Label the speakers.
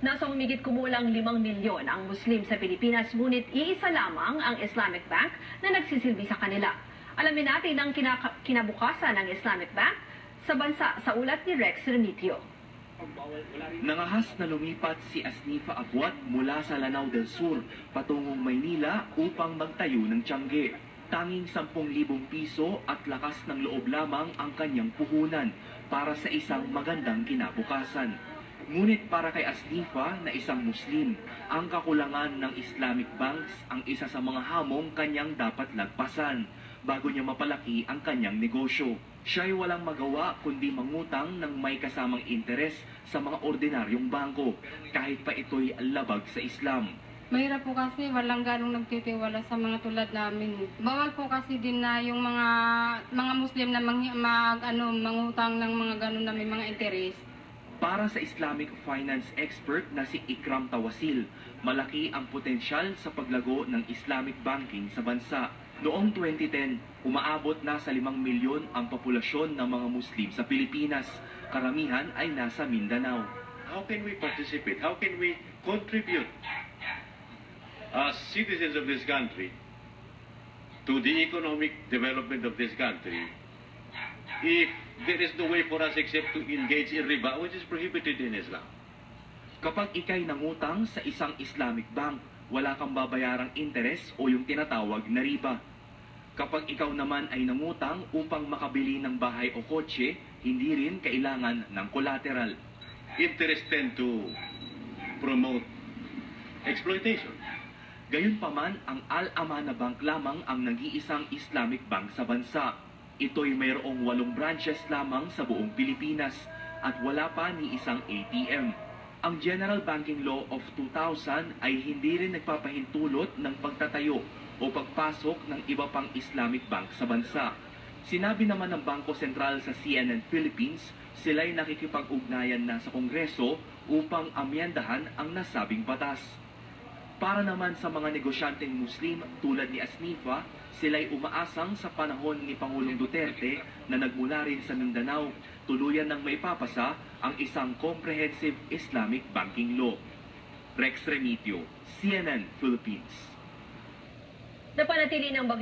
Speaker 1: Nasa humigit kumulang 5 milyon ang Muslim sa Pilipinas, ngunit iisa lamang ang Islamic Bank na nagsisilbi sa kanila. Alamin natin ang kinabukasan ng Islamic Bank sa bansa sa ulat ni Rex Renitio.
Speaker 2: Nangahas na lumipat si Asnifa Abuat mula sa Lanao del Sur patungong Maynila upang magtayo ng tiyangge. Tanging 10,000 piso at lakas ng loob lamang ang kanyang puhunan para sa isang magandang kinabukasan. Ngunit para kay Asnifa na isang Muslim, ang kakulangan ng Islamic banks ang isa sa mga hamong kanyang dapat lagpasan bago niya mapalaki ang kanyang negosyo. Siya ay walang magawa kundi mangutang ng may kasamang interes sa mga ordinaryong bangko kahit pa ito'y labag sa Islam.
Speaker 3: Mahirap po kasi walang ganong nagtitiwala sa mga tulad namin. Bawal po kasi din na yung mga mga Muslim na mang, mag, ano, mangutang ng mga ganon na may mga interes.
Speaker 2: Para sa Islamic finance expert na si Ikram Tawasil, malaki ang potensyal sa paglago ng Islamic banking sa bansa. Noong 2010, umaabot na sa 5 milyon ang populasyon ng mga Muslim sa Pilipinas. Karamihan ay nasa Mindanao.
Speaker 4: How can we participate? How can we contribute as citizens of this country to the economic development of this country if there is no way for us except to engage in riba, which is prohibited in Islam?
Speaker 2: Kapag ikay nangutang sa isang Islamic bank, wala kang babayarang interes o yung tinatawag na riba. Kapag ikaw naman ay nangutang upang makabili ng bahay o kotse, hindi rin kailangan ng collateral.
Speaker 4: Interest tend to promote exploitation.
Speaker 2: Gayunpaman, ang Al-Amana Bank lamang ang nag-iisang Islamic bank sa bansa. Ito'y mayroong walong branches lamang sa buong Pilipinas at wala pa ni isang ATM. Ang General Banking Law of 2000 ay hindi rin nagpapahintulot ng pagtatayo o pagpasok ng iba pang Islamic bank sa bansa. Sinabi naman ng Bangko Sentral sa CNN Philippines, sila'y nakikipag-ugnayan na sa Kongreso upang amyendahan ang nasabing batas. Para naman sa mga negosyanteng Muslim tulad ni Asnifa, sila'y umaasang sa panahon ni Pangulong Duterte na nagmula rin sa Mindanao, tuluyan ng maipapasa ang isang comprehensive Islamic banking law. Rex Remitio, CNN Philippines.
Speaker 1: Napanatili ng